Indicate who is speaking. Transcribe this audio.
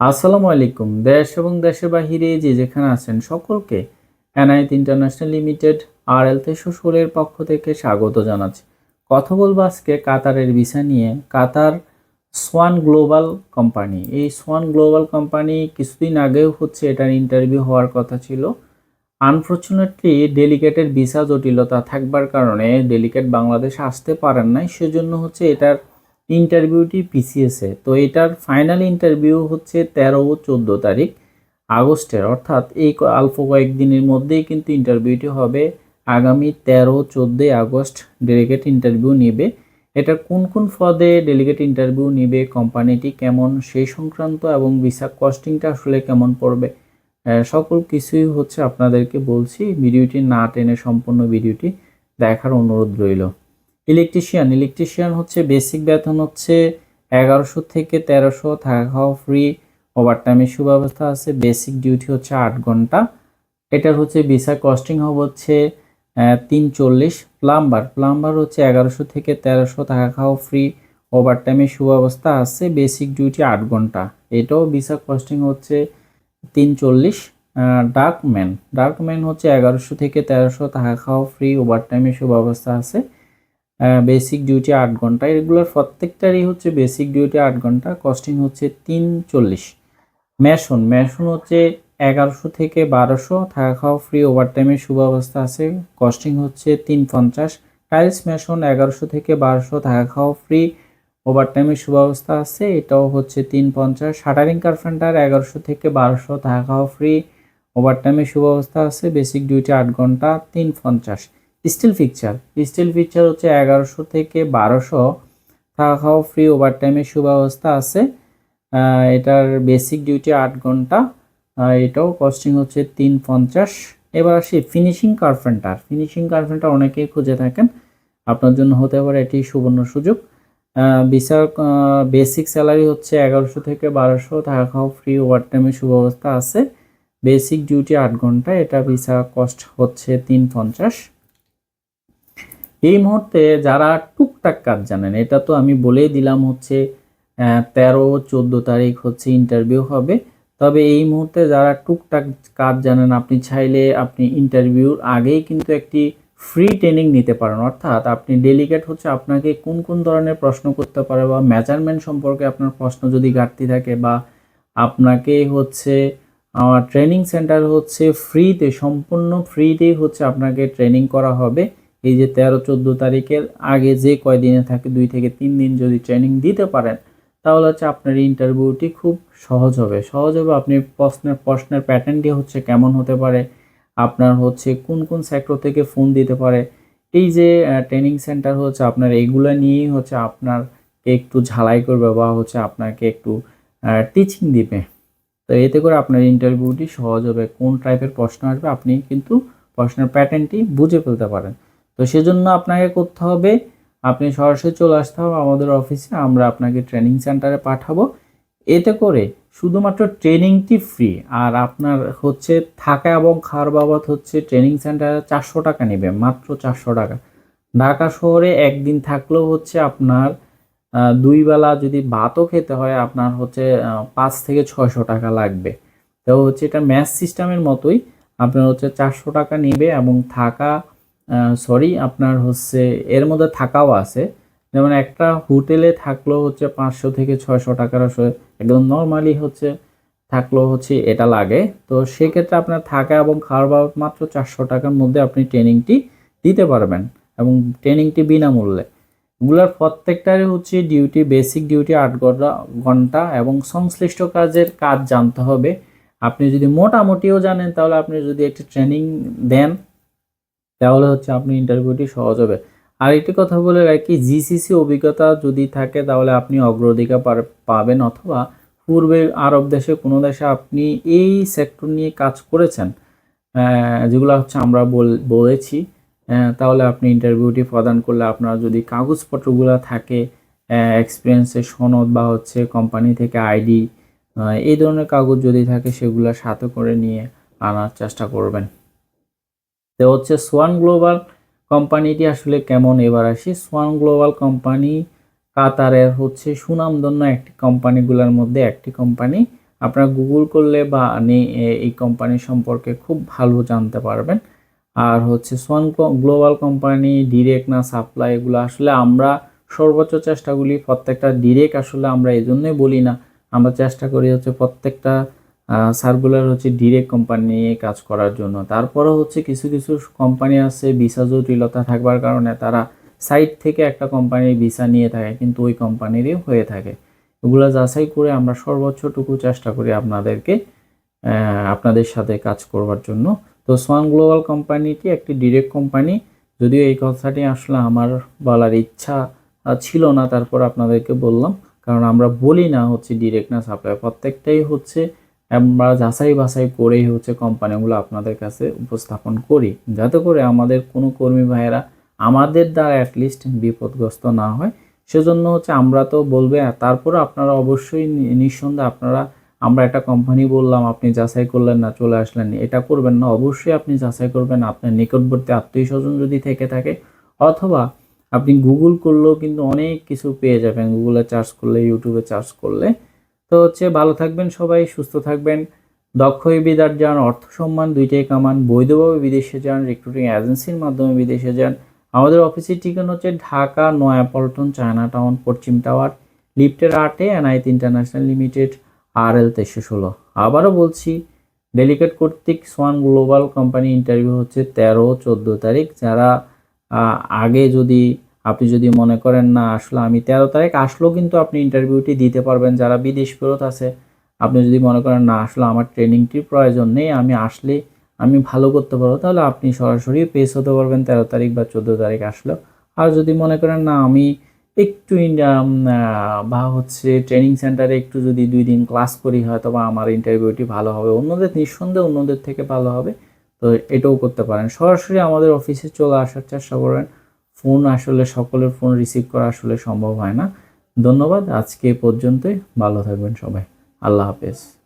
Speaker 1: আসসালামু আলাইকুম। দেশ এবং দেশের বাহিরে যে যেখানে আছেন সকলকে এনআইট ইন্টারন্যাশনাল লিমিটেড আর এল তেশোরের পক্ষ থেকে স্বাগত জানাচ্ছি। কথা বলব আজকে কাতারের ভিসা নিয়ে। Qatar Swan global company. এই সোয়ান গ্লোবাল কোম্পানি কিছুদিন আগেও হচ্ছে এটার ইন্টারভিউ হওয়ার কথা ছিল। আনফর্চুনেটলি ডেলিকেটের ভিসা জটিলতা থাকবার কারণে ডেলিকেট বাংলাদেশ আসতে পারেন নাই। সেজন্য হচ্ছে এটার ইন্টারভিউটি পিসিএসে। তো এটার ফাইনাল ইন্টারভিউ হচ্ছে তেরো ও চোদ্দ তারিখ, আগস্টের। অর্থাৎ এই অল্প কয়েকদিনের মধ্যেই কিন্তু ইন্টারভিউটি হবে। আগামী তেরো চোদ্দোই আগস্ট ডেলিগেট ইন্টারভিউ নেবে। এটা কোন কোন পদে ডেলিগেট ইন্টারভিউ নেবে, কোম্পানিটি কেমন, সেই সংক্রান্ত এবং ভিসা কস্টিংটা আসলে কেমন পড়বে সকল কিছুই হচ্ছে আপনাদেরকে বলছি। ভিডিওটি না টেনে সম্পূর্ণ ভিডিওটি দেখার অনুরোধ রইল। ইলেকট্রিশিয়ান ইলেকট্রিশিয়ান হচ্ছে বেসিক বেতন হচ্ছে এগারোশো থেকে তেরোশো, থাকা খাওয়া ফ্রি ওভারটাইমের সুব্যবস্থা আছে বেসিক ডিউটি হচ্ছে আট ঘণ্টা। এটার হচ্ছে ভিসা কস্টিং হবে হচ্ছে তিন চল্লিশ প্লাম্বার প্লাম্বার হচ্ছে এগারোশো থেকে তেরোশো টাকা খাওয়া ফ্রি ওভারটাইমের সুব্যবস্থা আছে বেসিক ডিউটি আট ঘণ্টা। এটাও ভিসা কস্টিং হচ্ছে তিন চল্লিশ ডার্কম্যান ডার্কম্যান হচ্ছে এগারোশো থেকে তেরোশো টাকা খাওয়া ফ্রি ওভারটাইমের সুব্যবস্থা আছে। বেসিক ডিউটি আট ঘণ্টা। এগুলোর প্রত্যেকটারই হচ্ছে বেসিক ডিউটি আট ঘণ্টা। কস্টিং হচ্ছে তিন চল্লিশ। ম্যাশন ম্যাশন হচ্ছে এগারোশো থেকে বারোশো। থাকা খাওয়া ফ্রি ওভারটাইমের সুব্যবস্থা আছে। কস্টিং হচ্ছে তিন পঞ্চাশ। টাইলস ম্যাশন এগারোশো থেকে বারোশো। থাকা খাওয়া ফ্রি ওভারটাইমের সুব্যবস্থা আছে। এটাও হচ্ছে তিন পঞ্চাশ। শাটারিং কার্পেন্টার এগারোশো থেকে বারোশো। থাকা খাওয়া ফ্রি ওভারটাইমের সুব্যবস্থা আছে। বেসিক ডিউটি আট ঘণ্টা, তিন পঞ্চাশ। স্টিল পিকচার স্টিল পিকচার হচ্ছে এগারোশো থেকে বারোশো থাকা ফ্রি ওভারটাইমের সুব্যবস্থা আছে। এটার বেসিক ডিউটি আট ঘণ্টা। এটাও কস্টিং হচ্ছে তিন পঞ্চাশ। এবার আসি ফিনিশিং কার্পেন্টার ফিনিশিং কার্পেন্টার অনেকেই খুঁজে থাকেন। আপনার জন্য হতে পারে এটি সুবর্ণ সুযোগ। ভিসার বেসিক স্যালারি হচ্ছে এগারোশো থেকে বারোশো টাকা খাওয়া ফ্রি ওভারটাইমের সুব্যবস্থা আছে। বেসিক ডিউটি আট ঘণ্টা। এটা ভিসা কস্ট হচ্ছে তিন পঞ্চাশ। এই মুহূর্তে যারা টুকটাক কাজ জানেন, এটা তো আমি বলেই দিলাম হচ্ছে তেরো, চোদ্দ তারিখ হচ্ছে ইন্টারভিউ হবে। তবে এই মুহূর্তে যারা টুকটাক কাজ জানেন, আপনি চাইলে আপনি ইন্টারভিউর আগেই কিন্তু একটি ফ্রি ট্রেনিং নিতে পারেন। অর্থাৎ আপনি ডেলিগেট হচ্ছে আপনাকে কোন কোন ধরনের প্রশ্ন করতে পারে বা মেজারমেন্ট সম্পর্কে আপনার প্রশ্ন যদি ঘাটতি থাকে বা আপনাকে হচ্ছে আমার ট্রেনিং সেন্টার হচ্ছে ফ্রিতে সম্পূর্ণ ফ্রিতেই হচ্ছে আপনাকে ট্রেনিং করা হবে। এই যে তেরো, চোদ্দ তারিখের আগে যে কয়দিনে থাকে, দুই থেকে তিন দিন যদি ট্রেনিং দিতে পারেন, তাহলে হচ্ছে আপনার ইন্টারভিউটি খুব সহজ হবে। সহজ হবে আপনি প্রশ্নের প্রশ্নের প্যাটার্নটি হচ্ছে কেমন হতে পারে, আপনার হচ্ছে কোন কোন সেক্টর থেকে ফোন দিতে পারে। এই যে ট্রেনিং সেন্টার হচ্ছে আপনার এইগুলো নিয়েই হচ্ছে আপনারকে একটু ঝালাই করবে বা হচ্ছে আপনাকে একটু টিচিং দিবে। তো এতে করে আপনার ইন্টারভিউটি সহজ হবে। কোন টাইপের প্রশ্ন আসবে আপনি কিন্তু প্রশ্নের প্যাটার্নটি বুঝে ফেলতে পারেন। তো সেজন্য আপনাকে করতে হবে, আপনি সরাসরি চলে আসতে হবে আমাদের অফিসে, আমরা আপনাকে ট্রেনিং সেন্টারে পাঠাবো। এতে করে শুধুমাত্র ট্রেনিংটি ফ্রি আর আপনার হচ্ছে থাকা এবং খাওয়ার বাবদ হচ্ছে ট্রেনিং সেন্টারে চারশো টাকা নেবে মাত্র চারশো টাকা। ঢাকা শহরে একদিন থাকলেও হচ্ছে আপনার দুই বেলা যদি ভাতও খেতে হয়, আপনার হচ্ছে পাঁচ থেকে ছয়শো টাকা লাগবে। তো হচ্ছে এটা ম্যাথ সিস্টেমের মতোই, আপনার হচ্ছে চারশো টাকা নেবে এবং থাকা সরি আপনার হচ্ছে এর মধ্যে থাকাও আছে। যেমন একটা হোটেলে থাকলেও হচ্ছে পাঁচশো থেকে ছয়শো টাকার একদম নর্মালি হচ্ছে থাকলেও হচ্ছে এটা লাগে। তো সেক্ষেত্রে আপনার থাকা এবং খাওয়ার বাবদ মাত্র চারশো টাকার মধ্যে আপনি ট্রেনিংটি দিতে পারবেন এবং ট্রেনিংটি বিনামূল্যে। এগুলোর প্রত্যেকটারই হচ্ছে ডিউটি বেসিক ডিউটি আট ঘণ্টা ঘণ্টা এবং সংশ্লিষ্ট কাজের কাজ জানতে হবে। আপনি যদি মোটামুটিও জানেন তাহলে আপনি যদি একটি ট্রেনিং দেন তাহলে হচ্ছে আপনি ইন্টারভিউটি সহজ হবে। আর একটি কথা বলে রাখি জিসিসি অভিজ্ঞতা যদি থাকে তাহলে আপনি অগ্রাধিকার পাবেন অথবা পূর্বে আরব দেশে কোনো দেশে আপনি এই সেক্টর নিয়ে কাজ করেছেন যেগুলো হচ্ছে আমরা বল- বলেছি তাহলে আপনি ইন্টারভিউটি প্রদান করলে আপনার যদি কাগজপত্রগুলো থাকে এক্সপিরিয়েন্সের সনদ বা হচ্ছে কোম্পানি থেকে আইডি এই ধরনের কাগজ যদি থাকে সেগুলো সাথে করে নিয়ে আনার চেষ্টা করবেন। তো হচ্ছে সোয়ান গ্লোবাল কোম্পানিটি আসলে কেমন এবার আসি? সোয়ান গ্লোবাল কোম্পানি কাতারের হচ্ছে সুনামধন্য একটি কোম্পানিগুলোর মধ্যে একটি কোম্পানি। আপনারা গুগল করলে বা নে- এই কোম্পানি সম্পর্কে খুব ভালো জানতে পারবেন। আর হচ্ছে সোয়ান গ্লোবাল কোম্পানি ডিরেক্ট না সাপ্লাই এগুলো আসলে আমরা সর্বোচ্চ চেষ্টাগুলি প্রত্যেকটা ডিরেক্ট আসলে আমরা এই জন্যই বলি না। আমরা চেষ্টা করি হচ্ছে প্রত্যেকটা সার্কুলার হচ্ছে ডিরেক্ট কোম্পানি নিয়ে কাজ করার জন্য। তারপরে হচ্ছে কিছু কিছু কোম্পানি আছে ভিসা জটিলতা থাকবার কারণে তারা সাইট থেকে একটা কোম্পানির ভিসা নিয়ে থাকে, কিন্তু ওই কোম্পানিরই হয়ে থাকে। এগুলো যাচাই করে আমরা সর্বোচ্চটুকু চেষ্টা করি আপনাদেরকে আপনাদের সাথে কাজ করবার জন্য। তো সোয়ান গ্লোবাল কোম্পানিটি একটি ডিরেক্ট কোম্পানি যদিও এই কথাটি আসলে আমার বলার ইচ্ছা ছিল না, তারপর আপনাদেরকে বললাম। কারণ আমরা বলি না হচ্ছে ডিরেক্ট না সাপ্লাই প্রত্যেকটাই হচ্ছে আমরা যাচাই বাছাই করেই হচ্ছে কোম্পানিগুলো আপনাদের কাছে উপস্থাপন করি। যাতে করে আমাদের কোনো কর্মী ভাইয়েরা আমাদের দ্বারা অ্যাটলিস্ট বিপদগ্রস্ত না হয়। সেজন্য হচ্ছে আমরা তো বলবে তারপরে আপনারা অবশ্যই নিঃসন্দেহে আপনারা, আমরা একটা কোম্পানি বললাম, আপনি যাচাই করলেন না, চলে আসলেন, এটা করবেন না, অবশ্যই আপনি যাচাই করবেন, আপনার নিকটবর্তী আত্মীয় স্বজন যদি থেকে থাকে, অথবা আপনি গুগল করলেও কিন্তু অনেক কিছু পেয়ে যাবেন গুগলে চার্জ করলে ইউটিউবে চার্জ করলে। তো হচ্ছে ভালো থাকবেন সবাই, সুস্থ থাকবেন। দক্ষ বিদার যান, অর্থ সম্মান দুইটাই কামান। বৈধভাবে বিদেশে যান রিক্রুটিং এজেন্সির মাধ্যমে বিদেশে যান। আমাদের অফিসের ঠিকানা হচ্ছে ঢাকা নয়াপল্টন চায়না টাউন, পশ্চিম টাওয়ার, লিফটের আটে এনআইত ইন্টারন্যাশনাল লিমিটেড আর এল তেইশশো ষোলো। আবারও বলছি ডেলিকেট কর্তৃক সোয়ান গ্লোবাল কোম্পানি ইন্টারভিউ হচ্ছে তেরো, চোদ্দ তারিখ। যারা আগে যদি আপনি যদি মনে করেন, না, আসলে আমি তেরো তারিখ আসলেও কিন্তু আপনি ইন্টারভিউটি দিতে পারবেন, যারা বিদেশ ফেরত আছে। আপনি যদি মনে করেন, না, আসলে আমার ট্রেনিংটির প্রয়োজন নেই, আমি আসলে আমি ভালো করতে পারব, তাহলে আপনি সরাসরি পেস হতে পারবেন তেরো তারিখ বা চোদ্দ তারিখ আসলেও। আর যদি মনে করেন, না, আমি একটু বা হচ্ছে ট্রেনিং সেন্টারে একটু যদি দুই দিন ক্লাস করি হয়তো বা আমার ইন্টারভিউটি ভালো হবে, অন্যদের নিঃসন্দেহে অন্যদের থেকে ভালো হবে, তো এটাও করতে পারেন। সরাসরি আমাদের অফিসে চলে আসার চেষ্টা করেন। ফোন আসলে, সকলের ফোন রিসিভ করা আসলে সম্ভব হয় না। ধন্যবাদ, আজকে পর্যন্তই। ভালো থাকবেন সবাই। আল্লাহ হাফেজ।